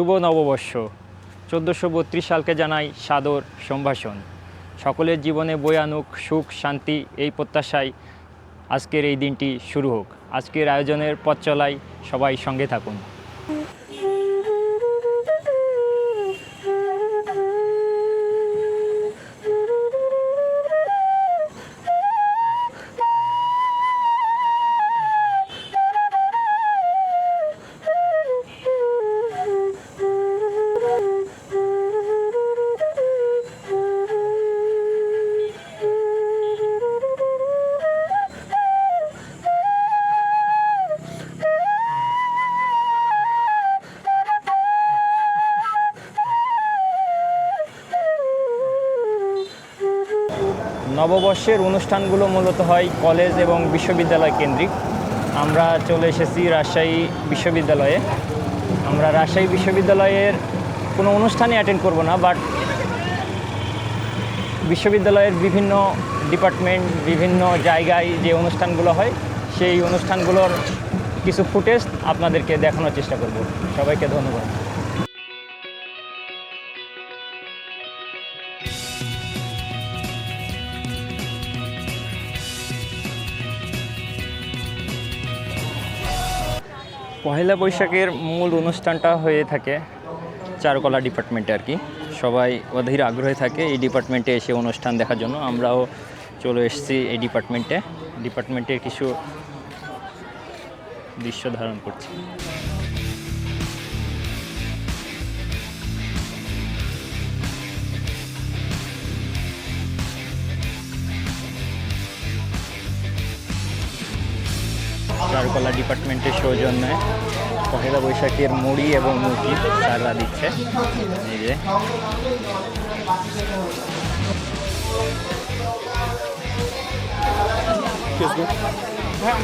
শুভ নববর্ষ। চোদ্দোশো বত্রিশ সালকে জানাই সাদর সম্ভাষণ। সকলের জীবনে বয়ে আনুক সুখ, শান্তি এই প্রত্যাশায় আজকের এই দিনটি শুরু হোক। আজকের আয়োজনের পথ চলায় সবাই সঙ্গে থাকুন। নববর্ষের অনুষ্ঠানগুলো মূলত হয় কলেজ এবং বিশ্ববিদ্যালয় কেন্দ্রিক। আমরা চলে এসেছি রাজশাহী বিশ্ববিদ্যালয়ে। আমরা রাজশাহী বিশ্ববিদ্যালয়ের কোনো অনুষ্ঠানই অ্যাটেন্ড করব না বাট বিশ্ববিদ্যালয়ের বিভিন্ন ডিপার্টমেন্ট বিভিন্ন জায়গায় যে অনুষ্ঠানগুলো হয়, সেই অনুষ্ঠানগুলোর কিছু ফুটেজ আপনাদেরকে দেখানোর চেষ্টা করব। সবাইকে ধন্যবাদ। পহেলা বৈশাখের মূল অনুষ্ঠানটা হয়ে থাকে চারুকলা ডিপার্টমেন্টে আর কি। সবাই অধীর আগ্রহে থাকে এই ডিপার্টমেন্টে এসে অনুষ্ঠান দেখার জন্য। আমরাও চলে এসেছি এই ডিপার্টমেন্টে। ডিপার্টমেন্টের কিছু দৃশ্য ধারণ করছি। চারুকলা ডিপার্টমেন্টের সৌজন্যে পহেলা বৈশাখের মুড়ি এবং মুরগি স্যাররা দিচ্ছে। এই যে।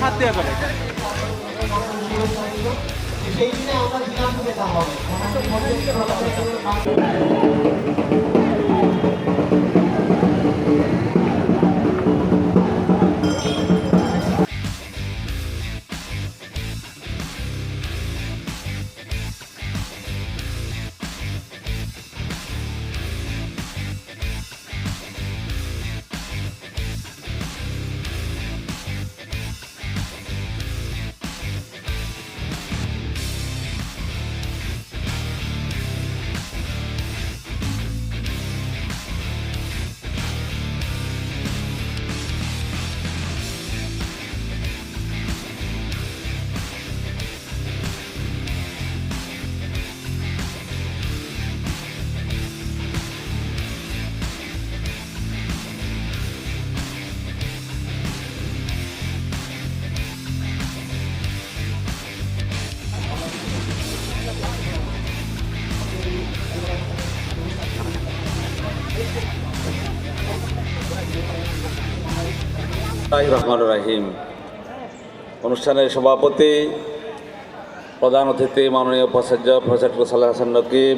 হাত দেওয়া করে আল্লাহ রহমান রাহিম অনুষ্ঠানের সভাপতি, প্রধান অতিথি মাননীয় উপাচার্য প্রফেসর সালাহ হাসান নকিব,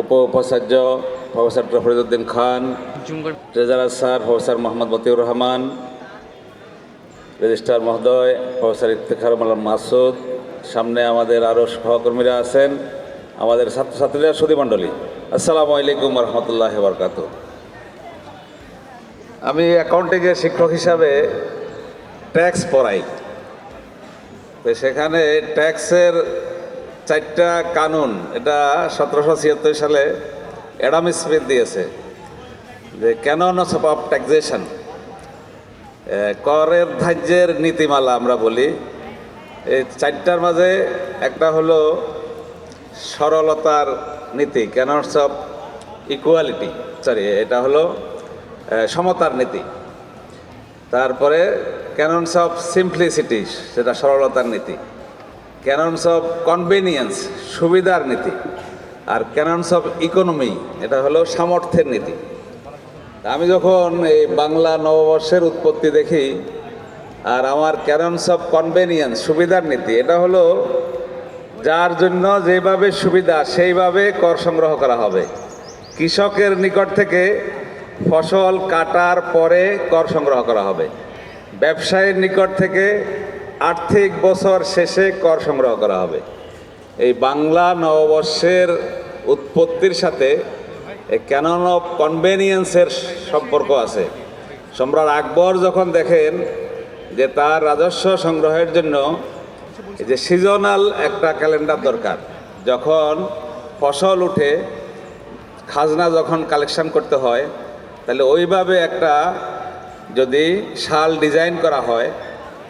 উপ উপাচার্য professor Fariduddin Khan, treasurer sir professor Mohammad Matiur Rahman, registrar মহোদয় প্রফেসর ইফতেখার মালাম মাসুদ, সামনে আমাদের আরও সহকর্মীরা আছেন, আমাদের ছাত্রছাত্রীরা সুদীমণ্ডলী আসসালামু আলাইকুম রহমতুল্লাহ বরকাত আমি অ্যাকাউন্টিংয়ের শিক্ষক হিসাবে ট্যাক্স পড়াই। তো সেখানে ট্যাক্সের চারটা কানুন, এটা সতেরোশো ছিয়াত্তর সালে অ্যাডাম স্মিথ দিয়েছে যে ক্যানন অফ ট্যাক্সেশন করের ধার্যের নীতিমালা আমরা বলি। এই চারটার মাঝে একটা হলো সরলতার নীতি ক্যাননস অফ ইকুয়ালিটি সরি এটা হলো সমতার নীতি। তারপরে ক্যাননস অফ সিম্পলিসিটি সেটা সরলতার নীতি। ক্যাননস অফ কনভেনিয়েন্স সুবিধার নীতি। আর ক্যানন্স অফ ইকোনমি এটা হলো সামর্থ্যের নীতি। আমি যখন এই বাংলা নববর্ষের উৎপত্তি দেখি, আর আমার ক্যাননস অফ কনভেনিয়েন্স সুবিধার নীতি, এটা হলো যার জন্য যেভাবে সুবিধা, সেইভাবে কর সংগ্রহ করা হবে। কৃষকের নিকট থেকে ফসল কাটার পরে কর সংগ্রহ করা হবে। ব্যবসায়ীর নিকট থেকে আর্থিক বছর শেষে কর সংগ্রহ করা হবে। এই বাংলা নববর্ষের উৎপত্তির সাথে ক্যানন অফ কনভেনিয়েন্সের সম্পর্ক আছে। সম্রাট আকবর যখন দেখেন যে তার রাজস্ব সংগ্রহের জন্য যে সিজনাল একটা ক্যালেন্ডার দরকার, যখন ফসল উঠে, খাজনা যখন কালেকশন করতে হয় তাহলে ওইভাবে একটা যদি শাল ডিজাইন করা হয়,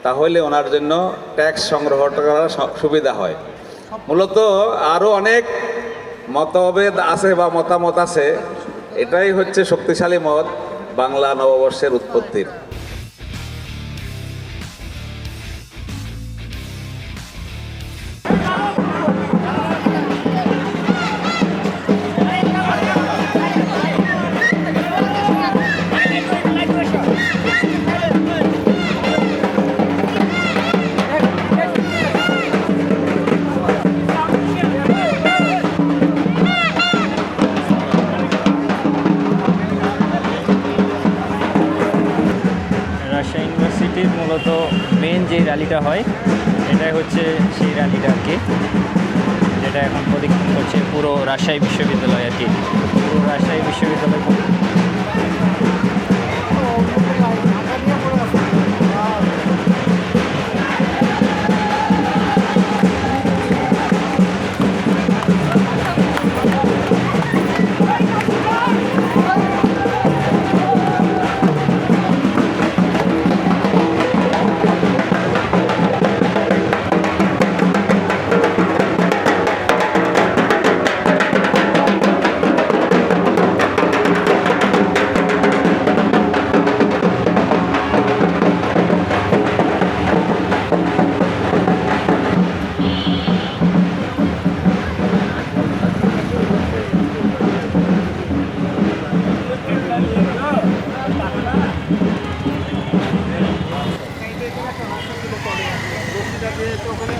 তাহলে ওনার জন্য ট্যাক্স সংগ্রহ করার সুবিধা হয়। মূলত আরও অনেক মতভেদ আছে বা মতামত আছে। এটাই হচ্ছে শক্তিশালী মত বাংলা নববর্ষের উৎপত্তির। র্যালিটা হয়। এটাই হচ্ছে সেই র্যালিটা আর কি। যেটা এখন প্রদীক্ষণ করছে পুরো রাজশাহী বিশ্ববিদ্যালয় আর কি। পুরো রাজশাহী বিশ্ববিদ্যালয় ওখানে